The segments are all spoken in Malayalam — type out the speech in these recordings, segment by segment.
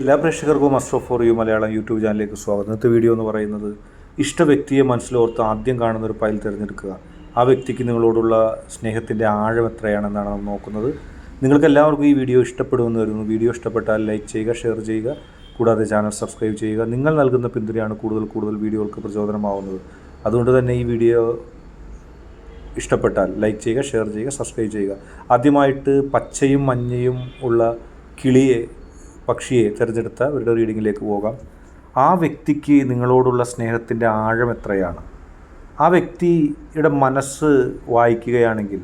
എല്ലാ പ്രേക്ഷകർക്കും astro for you Malayalam YouTube ചാനലിലേക്ക് സ്വാഗതം. ഇന്നത്തെ വീഡിയോ എന്ന് പറയുന്നത് ഇഷ്ട വ്യക്തിയെ മനസ്സിലോർത്ത് ആദ്യം കാണുന്ന ഒരു ഫയൽ തിരഞ്ഞെടുക്കുക. ആ വ്യക്തിക്ക് നിങ്ങളോടുള്ള സ്നേഹത്തിന്റെ ആഴം എത്രയാണെന്നാണ് നമ്മൾ നോക്കുന്നത്. നിങ്ങൾക്ക് എല്ലാവർക്കും ഈ വീഡിയോ ഇഷ്ടപ്പെടുമെന്ന് വരുന്നു വീഡിയോ ഇഷ്ടപ്പെട്ടാൽ ലൈക്ക് ചെയ്യുക ഷെയർ ചെയ്യുക. കൂടാതെ ചാനൽ സബ്സ്ക്രൈബ് ചെയ്യുക. നിങ്ങൾ നൽകുന്ന പിന്തുണയാണ് കൂടുതൽ കൂടുതൽ വീഡിയോകൾക്ക് പ്രചോദനമാവുന്നത്. അതുകൊണ്ട് തന്നെ ഈ വീഡിയോ ഇഷ്ടപ്പെട്ടാൽ ലൈക്ക് ചെയ്യുക ഷെയർ ചെയ്യുക സബ്സ്ക്രൈബ് ചെയ്യുക. ആദ്യമായിട്ട് പച്ചയും മഞ്ഞയും ഉള്ള കിളിയെ പക്ഷിയെ തിരഞ്ഞെടുത്ത അവരുടെ റീഡിങ്ങിലേക്ക് പോകാം. ആ വ്യക്തിക്ക് നിങ്ങളോടുള്ള സ്നേഹത്തിന്റെ ആഴം എത്രയാണ്? ആ വ്യക്തിയുടെ മനസ്സ് വായിക്കുകയാണെങ്കിൽ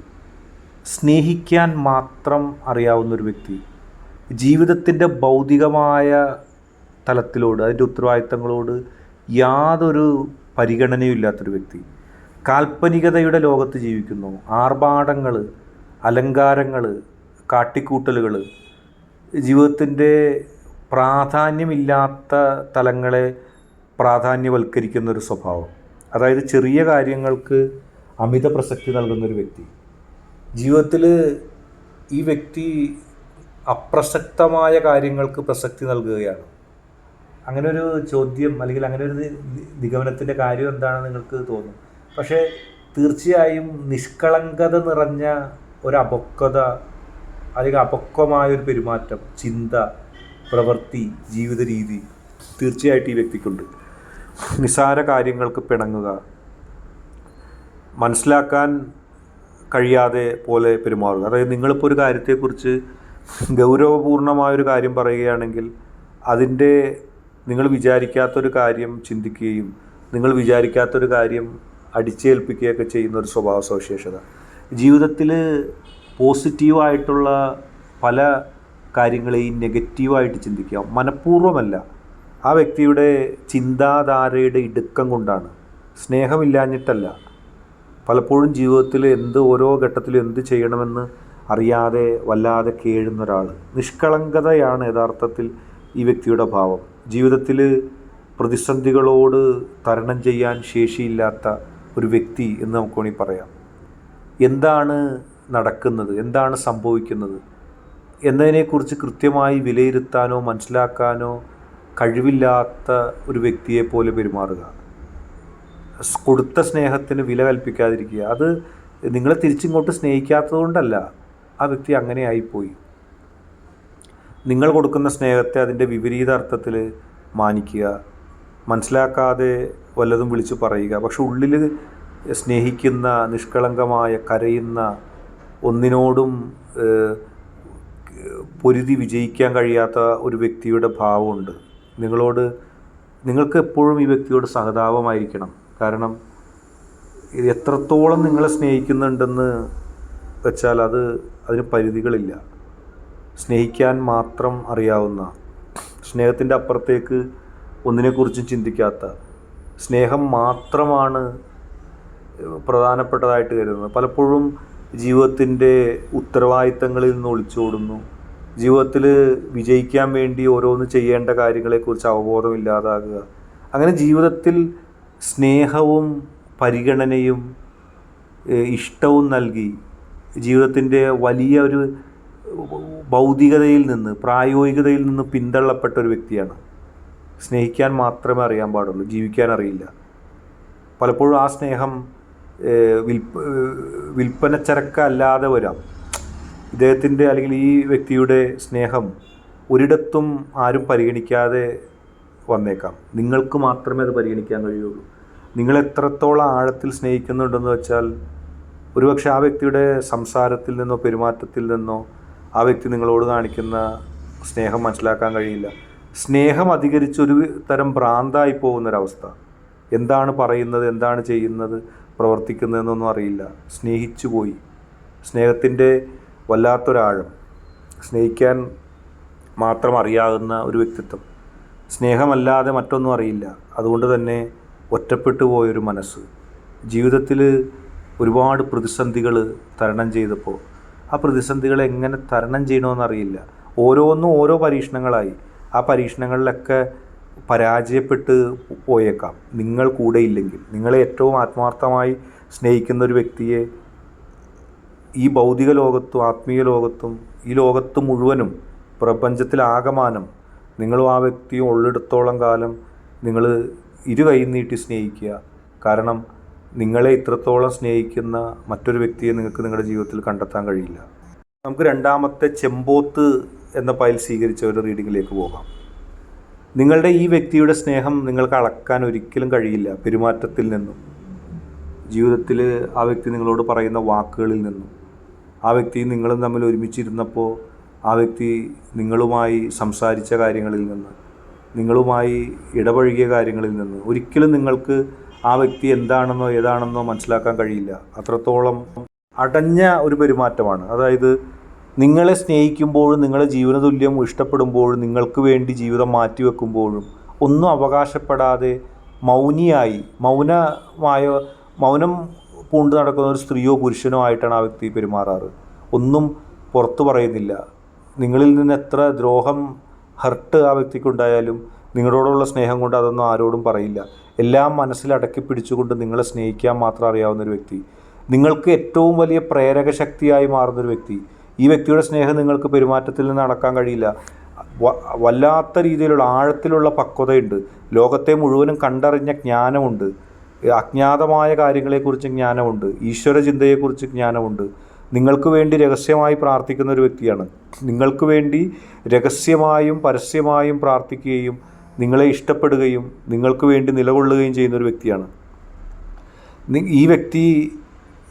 സ്നേഹിക്കാൻ മാത്രം അറിയാവുന്നൊരു വ്യക്തി ജീവിതത്തിന്റെ ഭൗതികമായ തലത്തിലോട് അതിന്റെ ഉത്തരവാദിത്തങ്ങളോട് യാതൊരു പരിഗണനയും ഇല്ലാത്തൊരു വ്യക്തി. കാൽപ്പനികതയുടെ ലോകത്ത് ജീവിക്കുന്നു. ആർഭാടങ്ങൾ അലങ്കാരങ്ങൾ കാട്ടിക്കൂട്ടലുകൾ ജീവിതത്തിന്റെ പ്രാധാന്യമില്ലാത്ത തലങ്ങളെ പ്രാധാന്യവൽക്കരിക്കുന്ന ഒരു സ്വഭാവം. അതായത് ചെറിയ കാര്യങ്ങൾക്ക് അമിത പ്രസക്തി നൽകുന്നൊരു വ്യക്തി. ജീവിതത്തിൽ ഈ വ്യക്തി അപ്രസക്തമായ കാര്യങ്ങൾക്ക് പ്രസക്തി നൽകുകയാണ്. അങ്ങനെ ഒരു ചോദ്യം അല്ലെങ്കിൽ അങ്ങനെ ഒരു നിഗമനത്തിന്റെ കാര്യം എന്താണെന്ന് നിങ്ങൾക്ക് തോന്നും. പക്ഷേ തീർച്ചയായും നിഷ്കളങ്കത നിറഞ്ഞ ഒരു അപക്വത അല്ലെങ്കിൽ അപക്വമായ ഒരു പെരുമാറ്റം ചിന്ത പ്രവൃത്തി ജീവിത രീതി തീർച്ചയായിട്ടും ഈ വ്യക്തിക്കുണ്ട്. നിസാര കാര്യങ്ങൾക്ക് പിണങ്ങുക മനസ്സിലാക്കാൻ കഴിയാതെ പോലെ പെരുമാറുക. അതായത് നിങ്ങളിപ്പോൾ ഒരു കാര്യത്തെക്കുറിച്ച് ഗൗരവപൂർണമായൊരു കാര്യം പറയുകയാണെങ്കിൽ അതിന്റെ നിങ്ങൾ വിചാരിക്കാത്തൊരു കാര്യം ചിന്തിക്കുകയും നിങ്ങൾ വിചാരിക്കാത്തൊരു കാര്യം അടിച്ചേൽപ്പിക്കുകയൊക്കെ ചെയ്യുന്ന ഒരു സ്വഭാവ സവിശേഷത ജീവിതത്തിൽ പോസിറ്റീവായിട്ടുള്ള പല കാര്യങ്ങളെയും നെഗറ്റീവായിട്ട് ചിന്തിക്കുക. മനഃപൂർവമല്ല. ആ വ്യക്തിയുടെ ചിന്താധാരയുടെ ഇടുക്കം കൊണ്ടാണ്. സ്നേഹമില്ലാഞ്ഞിട്ടല്ല. പലപ്പോഴും ജീവിതത്തിൽ എന്ത് ഓരോ ഘട്ടത്തിലും എന്ത് ചെയ്യണമെന്ന് അറിയാതെ വല്ലാതെ കേഴുന്ന ഒരാൾ നിഷ്കളങ്കതയാണ് യഥാർത്ഥത്തിൽ ഈ വ്യക്തിയുടെ ഭാവം. ജീവിതത്തിൽ പ്രതിസന്ധികളോട് തരണം ചെയ്യാൻ ശേഷിയില്ലാത്ത ഒരു വ്യക്തി എന്ന് നമുക്ക് വേണമെങ്കിൽ പറയാം. എന്താണ് നടക്കുന്നത്? എന്താണ് സംഭവിക്കുന്നത്? എന്നതിനെക്കുറിച്ച് കൃത്യമായി വിലയിരുത്താനോ മനസ്സിലാക്കാനോ കഴിവില്ലാത്ത ഒരു വ്യക്തിയെ പോലെ പെരുമാറുക. കൊടുത്ത സ്നേഹത്തിന് വില കൽപ്പിക്കാതിരിക്കുക. അത് നിങ്ങളെ തിരിച്ചിങ്ങോട്ട് സ്നേഹിക്കാത്തത് കൊണ്ടല്ല ആ വ്യക്തി അങ്ങനെ ആയിപ്പോയി. നിങ്ങൾ കൊടുക്കുന്ന സ്നേഹത്തെ അതിന്റെ വിപരീത അർത്ഥത്തിൽ മാനിക്കുക. മനസ്സിലാക്കാതെ വല്ലതും വിളിച്ചു പറയുക. പക്ഷെ ഉള്ളിൽ സ്നേഹിക്കുന്ന നിഷ്കളങ്കമായ കരയുന്ന ഒന്നിനോടും പൊരുതി വിജയിക്കാൻ കഴിയാത്ത ഒരു വ്യക്തിയുടെ ഭാവമുണ്ട്. നിങ്ങളോട് നിങ്ങൾക്ക് എപ്പോഴും ഈ വ്യക്തിയോട് സഹതാപമായിരിക്കണം. കാരണം എത്രത്തോളം നിങ്ങളെ സ്നേഹിക്കുന്നുണ്ടെന്ന് വെച്ചാൽ അത് അതിന് പരിധികളില്ല. സ്നേഹിക്കാൻ മാത്രം അറിയാവുന്ന സ്നേഹത്തിന്റെ അപ്പുറത്തേക്ക് ഒന്നിനെക്കുറിച്ചും ചിന്തിക്കാത്ത സ്നേഹം മാത്രമാണ് പ്രധാനപ്പെട്ടതായിട്ട് കരുതുന്നത്. പലപ്പോഴും ജീവിതത്തിന്റെ ഉത്തരവാദിത്തങ്ങളിൽ നിന്ന് ഒളിച്ചോടുന്നു. ജീവിതത്തിൽ വിജയിക്കാൻ വേണ്ടി ഓരോന്ന് ചെയ്യേണ്ട കാര്യങ്ങളെക്കുറിച്ച് അവബോധമില്ലാതാകുക. അങ്ങനെ ജീവിതത്തിൽ സ്നേഹവും പരിഗണനയും ഇഷ്ടവും നൽകി ജീവിതത്തിന്റെ വലിയ ഒരു ഭൗതികതയിൽ നിന്ന് പ്രായോഗികതയിൽ നിന്ന് പിന്തള്ളപ്പെട്ട ഒരു വ്യക്തിയാണ്. സ്നേഹിക്കാൻ മാത്രമേ അറിയാൻ പാടുള്ളൂ ജീവിക്കാൻ അറിയില്ല. പലപ്പോഴും ആ സ്നേഹം വിൽപ്പ ഏഹ് വിൽപ്പനച്ചരക്കല്ലാതെ വരാം. ഇദ്ദേഹത്തിന്റെ അല്ലെങ്കിൽ ഈ വ്യക്തിയുടെ സ്നേഹം ഒരിടത്തും ആരും പരിഗണിക്കാതെ വന്നേക്കാം. നിങ്ങൾക്ക് മാത്രമേ അത് പരിഗണിക്കാൻ കഴിയുള്ളൂ. നിങ്ങൾ എത്രത്തോളം ആഴത്തിൽ സ്നേഹിക്കുന്നുണ്ടെന്ന് വെച്ചാൽ ഒരുപക്ഷെ ആ വ്യക്തിയുടെ സംസാരത്തിൽ നിന്നോ പെരുമാറ്റത്തിൽ നിന്നോ ആ വ്യക്തി നിങ്ങളോട് കാണിക്കുന്ന സ്നേഹം മനസ്സിലാക്കാൻ കഴിയില്ല. സ്നേഹം അധികരിച്ച് ഒരു തരം ഭ്രാന്തായി പോകുന്നൊരവസ്ഥ. എന്താണ് പറയുന്നത്? എന്താണ് ചെയ്യുന്നത്? പ്രവർത്തിക്കുന്നതെന്നൊന്നും അറിയില്ല. സ്നേഹിച്ചു പോയി. സ്നേഹത്തിന്റെ വല്ലാത്തൊരാഴം. സ്നേഹിക്കാൻ മാത്രം അറിയാവുന്ന ഒരു വ്യക്തിത്വം. സ്നേഹമല്ലാതെ മറ്റൊന്നും അറിയില്ല. അതുകൊണ്ട് തന്നെ ഒറ്റപ്പെട്ടു പോയൊരു മനസ്സ്. ജീവിതത്തിൽ ഒരുപാട് പ്രതിസന്ധികൾ തരണം ചെയ്തപ്പോൾ ആ പ്രതിസന്ധികളെ എങ്ങനെ തരണം ചെയ്യണമെന്നറിയില്ല ഓരോന്നും ഓരോ പരീക്ഷണങ്ങളായി. ആ പരീക്ഷണങ്ങളിലൊക്കെ പരാജയപ്പെട്ട് പോയേക്കാം. നിങ്ങൾ കൂടെ ഇല്ലെങ്കിൽ. നിങ്ങളെ ഏറ്റവും ആത്മാർത്ഥമായി സ്നേഹിക്കുന്ന ഒരു വ്യക്തിയെ ഈ ഭൗതിക ലോകത്തും ആത്മീയ ലോകത്തും ഈ ലോകത്ത് മുഴുവനും പ്രപഞ്ചത്തിലാകമാനം നിങ്ങളും ആ വ്യക്തിയും ഉള്ളിടത്തോളം കാലം നിങ്ങൾ ഇരു കൈ നീട്ടി സ്നേഹിക്കുക. കാരണം നിങ്ങളെ ഇത്രത്തോളം സ്നേഹിക്കുന്ന മറ്റൊരു വ്യക്തിയെ നിങ്ങൾക്ക് നിങ്ങളുടെ ജീവിതത്തിൽ കണ്ടെത്താൻ കഴിയില്ല. നമുക്ക് രണ്ടാമത്തെ ചെമ്പോത്ത് എന്ന പൈൽ സ്വീകരിച്ച ഒരു റീഡിങ്ങിലേക്ക് പോകാം. നിങ്ങളുടെ ഈ വ്യക്തിയുടെ സ്നേഹം നിങ്ങൾക്ക് അളക്കാൻ ഒരിക്കലും കഴിയില്ല പെരുമാറ്റത്തിൽ നിന്നും. ജീവിതത്തിൽ ആ വ്യക്തി നിങ്ങളോട് പറയുന്ന വാക്കുകളിൽ നിന്നും. ആ വ്യക്തി നിങ്ങളും തമ്മിൽ ഒരുമിച്ചിരുന്നപ്പോൾ ആ വ്യക്തി നിങ്ങളുമായി സംസാരിച്ച കാര്യങ്ങളിൽ നിന്ന് നിങ്ങളുമായി ഇടപഴകിയ കാര്യങ്ങളിൽ നിന്ന്. ഒരിക്കലും നിങ്ങൾക്ക് ആ വ്യക്തി എന്താണെന്നോ ഏതാണെന്നോ മനസ്സിലാക്കാൻ കഴിയില്ല. അത്രത്തോളം അടഞ്ഞ ഒരു പെരുമാറ്റമാണ്. അതായത് നിങ്ങളെ സ്നേഹിക്കുമ്പോഴും നിങ്ങളെ ജീവനതുല്യം ഇഷ്ടപ്പെടുമ്പോഴും നിങ്ങൾക്ക് വേണ്ടി ജീവിതം മാറ്റിവെക്കുമ്പോഴും ഒന്നും അവകാശപ്പെടാതെ മൗനിയായി മൗനമായ മൗനം പൂണ്ട് നടക്കുന്ന ഒരു സ്ത്രീയോ പുരുഷനോ ആയിട്ടാണ് ആ വ്യക്തി പെരുമാറാറ്. ഒന്നും പുറത്തു പറയുന്നില്ല. നിങ്ങളിൽ നിന്ന് എത്ര ദ്രോഹം ഹർട്ട് ആ വ്യക്തിക്കുണ്ടായാലും നിങ്ങളോടുള്ള സ്നേഹം കൊണ്ട് അതൊന്നും ആരോടും പറയില്ല. എല്ലാം മനസ്സിൽ അടക്കി പിടിച്ചുകൊണ്ട് നിങ്ങളെ സ്നേഹിക്കാൻ മാത്രം അറിയാവുന്ന ഒരു വ്യക്തി. നിങ്ങൾക്ക് ഏറ്റവും വലിയ പ്രേരക ശക്തിയായി മാറുന്നൊരു വ്യക്തി. ഈ വ്യക്തിയുടെ സ്നേഹം നിങ്ങൾക്ക് പെരുമാറ്റത്തിൽ നിന്ന് അടക്കാൻ കഴിയില്ല. വല്ലാത്ത രീതിയിലുള്ള ആഴത്തിലുള്ള പക്വതയുണ്ട്. ലോകത്തെ മുഴുവനും കണ്ടറിഞ്ഞ ജ്ഞാനമുണ്ട്. അജ്ഞാതമായ കാര്യങ്ങളെക്കുറിച്ച് ജ്ഞാനമുണ്ട്. ഈശ്വര ചിന്തയെക്കുറിച്ച് ജ്ഞാനമുണ്ട്. നിങ്ങൾക്ക് വേണ്ടി രഹസ്യമായി പ്രാർത്ഥിക്കുന്ന ഒരു വ്യക്തിയാണ്. നിങ്ങൾക്ക് വേണ്ടി രഹസ്യമായും പരസ്യമായും പ്രാർത്ഥിക്കുകയും നിങ്ങളെ ഇഷ്ടപ്പെടുകയും നിങ്ങൾക്ക് വേണ്ടി നിലകൊള്ളുകയും ചെയ്യുന്ന ഒരു വ്യക്തിയാണ്. ഈ വ്യക്തി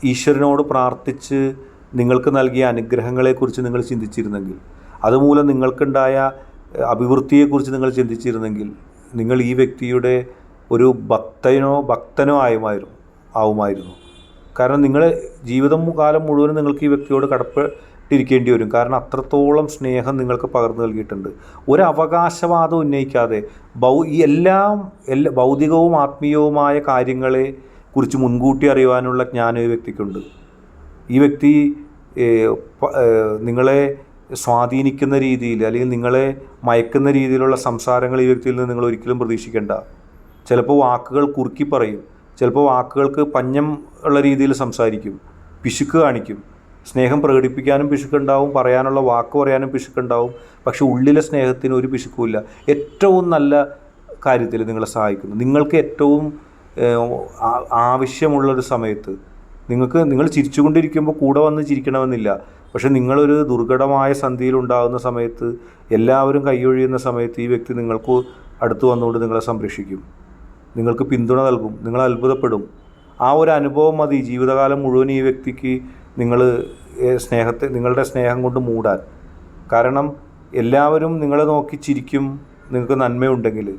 ഈശ്വരനോട് പ്രാർത്ഥിച്ച് നിങ്ങൾക്ക് നൽകിയ അനുഗ്രഹങ്ങളെക്കുറിച്ച് നിങ്ങൾ ചിന്തിച്ചിരുന്നെങ്കിൽ അതുമൂലം നിങ്ങൾക്കുണ്ടായ അഭിവൃദ്ധിയെക്കുറിച്ച് നിങ്ങൾ ചിന്തിച്ചിരുന്നെങ്കിൽ നിങ്ങൾ ഈ വ്യക്തിയുടെ ഒരു ഭക്തനോ ഭക്തനോ ആയുമായിരുന്നു ആവുമായിരുന്നു. കാരണം നിങ്ങൾ ജീവിതം കാലം മുഴുവനും നിങ്ങൾക്ക് ഈ വ്യക്തിയോട് കടപ്പെട്ടിരിക്കേണ്ടി വരും. കാരണം അത്രത്തോളം സ്നേഹം നിങ്ങൾക്ക് പകർന്നു നൽകിയിട്ടുണ്ട്. ഒരു അവകാശവാദം ഉന്നയിക്കാതെ ഭൗ എല്ലാം എല്ലാ ഭൗതികവും ആത്മീയവുമായ കാര്യങ്ങളെ കുറിച്ച് മുൻകൂട്ടി അറിയുവാനുള്ള ജ്ഞാനം ഈ വ്യക്തിക്കുണ്ട്. ഈ വ്യക്തി നിങ്ങളെ സ്വാധീനിക്കുന്ന രീതിയിൽ അല്ലെങ്കിൽ നിങ്ങളെ മയക്കുന്ന രീതിയിലുള്ള സംസാരങ്ങൾ ഈ വ്യക്തിയിൽ നിന്ന് നിങ്ങൾ ഒരിക്കലും പ്രതീക്ഷിക്കേണ്ട. ചിലപ്പോൾ വാക്കുകൾ കുറുക്കി പറയും. ചിലപ്പോൾ വാക്കുകൾക്ക് പഞ്ഞം ഉള്ള രീതിയിൽ സംസാരിക്കും. പിശുക്ക് കാണിക്കും. സ്നേഹം പ്രകടിപ്പിക്കാനും പിശുക്കുണ്ടാവും. പറയാനുള്ള വാക്ക് പറയാനും പിശുക്കുണ്ടാവും. പക്ഷെ ഉള്ളിലെ സ്നേഹത്തിന് ഒരു പിശുക്കുമില്ല. ഏറ്റവും നല്ല കാര്യത്തിൽ നിങ്ങളെ സഹായിക്കുന്നു. നിങ്ങൾക്ക് ഏറ്റവും ആവശ്യമുള്ളൊരു സമയത്ത് നിങ്ങൾക്ക് നിങ്ങൾ ചിരിച്ചുകൊണ്ടിരിക്കുമ്പോൾ കൂടെ വന്ന് ചിരിക്കണമെന്നില്ല. പക്ഷെ നിങ്ങളൊരു ദുർഘടമായ സന്ധിയിൽ ഉണ്ടാകുന്ന സമയത്ത് എല്ലാവരും കൈയൊഴിയുന്ന സമയത്ത് ഈ വ്യക്തി നിങ്ങൾക്ക് അടുത്ത് വന്നുകൊണ്ട് നിങ്ങളെ സംരക്ഷിക്കും. നിങ്ങൾക്ക് പിന്തുണ നൽകും. നിങ്ങൾ അത്ഭുതപ്പെടും. ആ ഒരു അനുഭവം മതി. ജീവിതകാലം മുഴുവൻ ഈ വ്യക്തിക്ക് നിങ്ങൾ സ്നേഹത്തെ നിങ്ങളുടെ സ്നേഹം കൊണ്ട് മൂടാൻ. കാരണം എല്ലാവരും നിങ്ങളെ നോക്കി ചിരിക്കും. നിങ്ങൾക്ക് നന്മയുണ്ടെങ്കിൽ.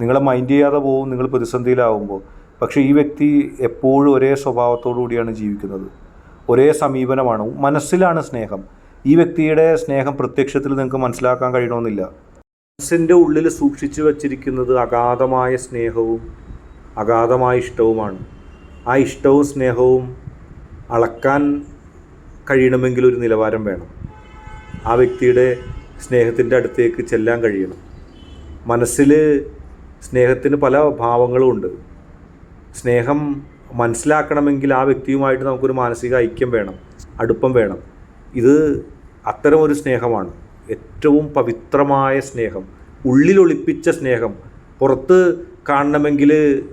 നിങ്ങളെ മൈൻഡ് ചെയ്യാതെ പോകും. നിങ്ങൾ പ്രതിസന്ധിയിലാവുമ്പോൾ. പക്ഷേ ഈ വ്യക്തി എപ്പോഴും ഒരേ സ്വഭാവത്തോടു കൂടിയാണ് ജീവിക്കുന്നത്. ഒരേ സമീപനമാണ്. മനസ്സിലാണ് സ്നേഹം. ഈ വ്യക്തിയുടെ സ്നേഹം പ്രത്യക്ഷത്തിൽ നിങ്ങൾക്ക് മനസ്സിലാക്കാൻ കഴിയണമെന്നില്ല. മനസ്സിന്റെ ഉള്ളിൽ സൂക്ഷിച്ചു വച്ചിരിക്കുന്നത് അഗാധമായ സ്നേഹവും അഗാധമായ ഇഷ്ടവുമാണ്. ആ ഇഷ്ടവും സ്നേഹവും അളക്കാൻ കഴിയണമെങ്കിൽ ഒരു നിലവാരം വേണം. ആ വ്യക്തിയുടെ സ്നേഹത്തിന്റെ അടുത്തേക്ക് ചെല്ലാൻ കഴിയണം. മനസ്സിൽ സ്നേഹത്തിന് പല ഭാവങ്ങളും ഉണ്ട്. സ്നേഹം മനസ്സിലാക്കണമെങ്കിൽ ആ വ്യക്തിയുമായിട്ട് നമുക്കൊരു മാനസിക ഐക്യം വേണം അടുപ്പം വേണം. ഇത് അത്തരം ഒരു സ്നേഹമാണ്. ഏറ്റവും പവിത്രമായ സ്നേഹം ഉള്ളിലൊളിപ്പിച്ച സ്നേഹം പുറത്ത് കാണണമെങ്കിൽ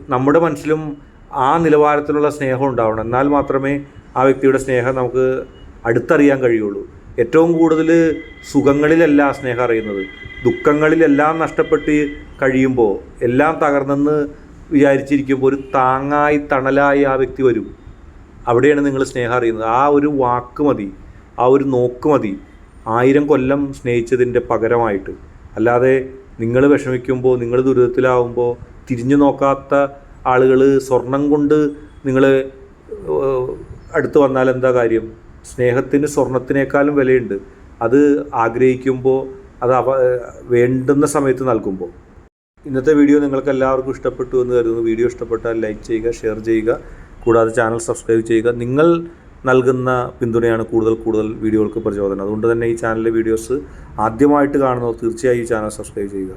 നമ്മുടെ മനസ്സിലും ആ നിലവാരത്തിലുള്ള സ്നേഹം ഉണ്ടാവണം. എന്നാൽ മാത്രമേ ആ വ്യക്തിയുടെ സ്നേഹം നമുക്ക് അടുത്തറിയാൻ കഴിയുള്ളൂ. ഏറ്റവും കൂടുതൽ സുഖങ്ങളിലല്ല സ്നേഹം അറിയുന്നത്. ദുഃഖങ്ങളിലെല്ലാം നഷ്ടപ്പെട്ട് കഴിയുമ്പോൾ എല്ലാം തകർന്നെന്ന് വിചാരിച്ചിരിക്കുമ്പോൾ ഒരു താങ്ങായി തണലായി ആ വ്യക്തി വരും. അവിടെയാണ് നിങ്ങൾ സ്നേഹം അറിയുന്നത്. ആ ഒരു വാക്ക് മതി ആ ഒരു നോക്ക് മതി ആയിരം കൊല്ലം സ്നേഹിച്ചതിന്റെ പകരമായിട്ട്. അല്ലാതെ നിങ്ങൾ വിഷമിക്കുമ്പോൾ നിങ്ങൾ ദുരിതത്തിലാവുമ്പോൾ തിരിഞ്ഞു നോക്കാത്ത ആളുകൾ സ്വർണം കൊണ്ട് നിങ്ങൾ അടുത്ത് വന്നാൽ എന്താ കാര്യം? സ്നേഹത്തിന് സ്വർണത്തിനേക്കാളും വിലയുണ്ട്. അത് ആഗ്രഹിക്കുമ്പോൾ അത് വേണ്ടുന്ന സമയത്ത് നൽകുമ്പോൾ ഇന്നത്തെ വീഡിയോ നിങ്ങൾക്ക് എല്ലാവർക്കും ഇഷ്ടപ്പെട്ടു എന്ന് കരുതുന്നു. വീഡിയോ ഇഷ്ടപ്പെട്ടാൽ ലൈക്ക് ചെയ്യുക ഷെയർ ചെയ്യുക കൂടാതെ ചാനൽ സബ്സ്ക്രൈബ് ചെയ്യുക. നിങ്ങൾ നൽകുന്ന പിന്തുണയാണ് കൂടുതൽ കൂടുതൽ വീഡിയോകൾക്ക് പ്രചോദനം. അതുകൊണ്ട് തന്നെ ഈ ചാനലിലെ വീഡിയോസ് ആദ്യമായിട്ട് കാണുന്നവർ തീർച്ചയായും ഈ ചാനൽ സബ്സ്ക്രൈബ് ചെയ്യുക.